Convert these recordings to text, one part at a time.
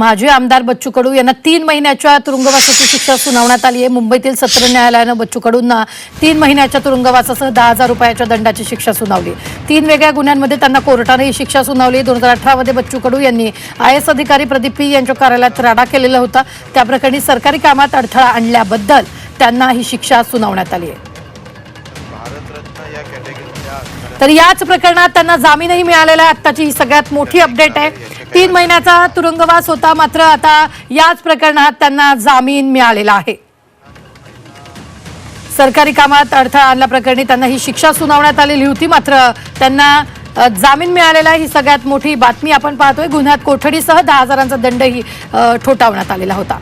माजी आमदार बच्चू कडू यांना तीन महिन्याच्या तुरुंगवासाची शिक्षा सुनावण्यात आली आहे. मुंबईतील सत्र न्यायालयानं बच्चू कडूंना तीन महिन्याच्या तुरुंगवासासह दहा हजार रुपयाच्या दंडाची शिक्षा सुनावली. तीन वेगळ्या गुन्ह्यांमध्ये त्यांना कोर्टाने ही शिक्षा सुनावली. दोन हजार अठरामध्ये बच्चू कडू यांनी आय एस अधिकारी प्रदीप पी यांच्या कार्यालयात राडा केलेला होता. त्याप्रकरणी सरकारी कामात अडथळा आणल्याबद्दल त्यांना ही शिक्षा सुनावण्यात आली आहे. तर याच प्रकरणात त्यांना जामीनही मिळालेला आहे. आत्ताची ही सगळ्यात मोठी अपडेट आहे. तीन महिन्याचा तुरुंगवास होता. मात्र आता याच प्रकरणात त्यांना जामीन मिळालेला आहे. सरकारी कामात अडथळा आणल्याप्रकरणी त्यांना ही शिक्षा सुनावण्यात आलेली होती. मात्र त्यांना जामीन मिळालेला आहे. ही सगळ्यात मोठी बातमी आपण पाहतोय. गुन्ह्यात कोठडीसह दहा हजारांचा दंडही ठोठावण्यात आलेला होता.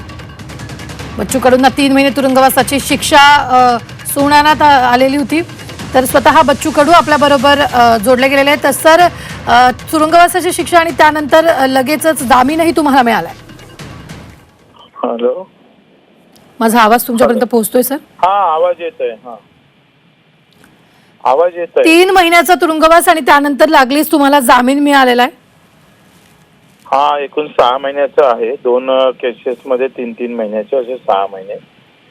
बच्चू कडूंना तीन महिने तुरुंगवासाची शिक्षा सुनावण्यात आलेली होती. तर स्वतः बच्चू कडू आपल्याबरोबर अ, जोडले गेलेले आहेत. तर सर तुरुंगवासाची शिक्षा आणि त्यानंतर लगेचच जामीनही तुम्हाला मिळालाय. हॅलो. माझा आवाज तुमच्यापर्यंत पोहोचतोय सर? हा आवाज येत आहे हा. आवाज येत तीन महिन्याचा तुरुंगवास आणि त्यानंतर लागलीच तुम्हाला जामीन मिळालेला आहे? हा एकूण सहा महिन्याचा आहे. दोन केसेस मध्ये तीन तीन महिन्याचे असे सहा महिने.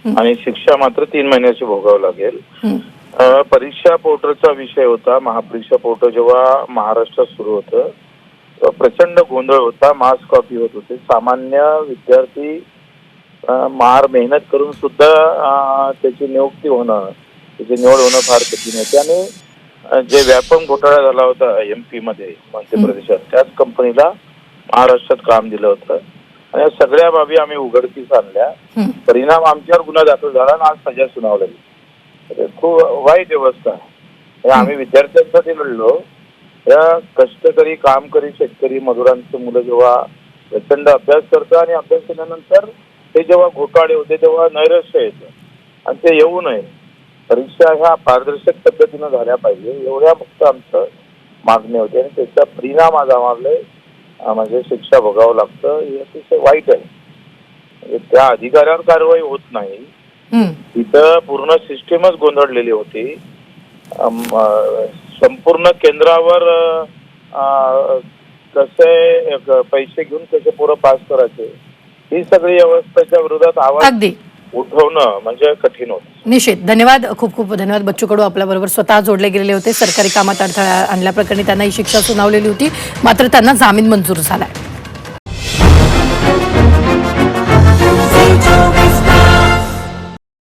आणि शिक्षा मात्र तीन महिन्याची भोगावं लागेल. परीक्षा पोर्टलचा विषय होता. महापरीक्षा पोर्टल जेव्हा महाराष्ट्रात सुरू होतं तेव्हा प्रचंड गोंधळ होता मास कॉपी होत होते. सामान्य विद्यार्थी मार मेहनत करून सुद्धा त्याची नियुक्ती होणं त्याची निवड होणं फार कठीण होते. आणि जे व्यापक घोटाळा झाला होता एम पी मध्ये मध्य प्रदेशात त्याच कंपनीला महाराष्ट्रात काम दिलं होतं. आणि या सगळ्या बाबी आम्ही उघडकीस आणल्या. परिणाम आमच्यावर गुन्हा दाखल झाला आणि आज सजा सुनावलेली तर खूप वाईट व्यवस्था आहे हे आम्ही विद्यार्थ्यांसाठी लढलो. या कष्टकरी कामकरी शेतकरी मजुरांची मुलं जेव्हा प्रचंड अभ्यास करतात आणि अभ्यास केल्यानंतर ते जेव्हा घोटाळे होते तेव्हा नैराश्य येतं. आणि ते येऊ नये. परीक्षा ह्या पारदर्शक पद्धतीनं झाल्या पाहिजे. एवढ्या फक्त आमचं मागणी होती आणि त्याचा परिणाम आज आम्हाला म्हणजे शिक्षा भोगावं लागतं. हे अतिशय वाईट आहे. म्हणजे त्या अधिकाऱ्यावर कारवाई होत नाही. तिथं पूर्ण सिस्टीमच गोंधळलेली होती. संपूर्ण केंद्रावर कसे पैसे घेऊन कसे पोरं पास करायचे ही सगळी व्यवस्थेच्या विरोधात आवाज अगदी. उठवणं म्हणजे कठीण होतं. निश्चित. धन्यवाद खूप खूप धन्यवाद बच्चू कडू आपल्याबरोबर स्वतः जोडले गेलेले होते. सरकारी कामात अडथळा आणल्याप्रकरणी त्यांना ही शिक्षा सुनावलेली होती. मात्र त्यांना जामीन मंजूर झालाय.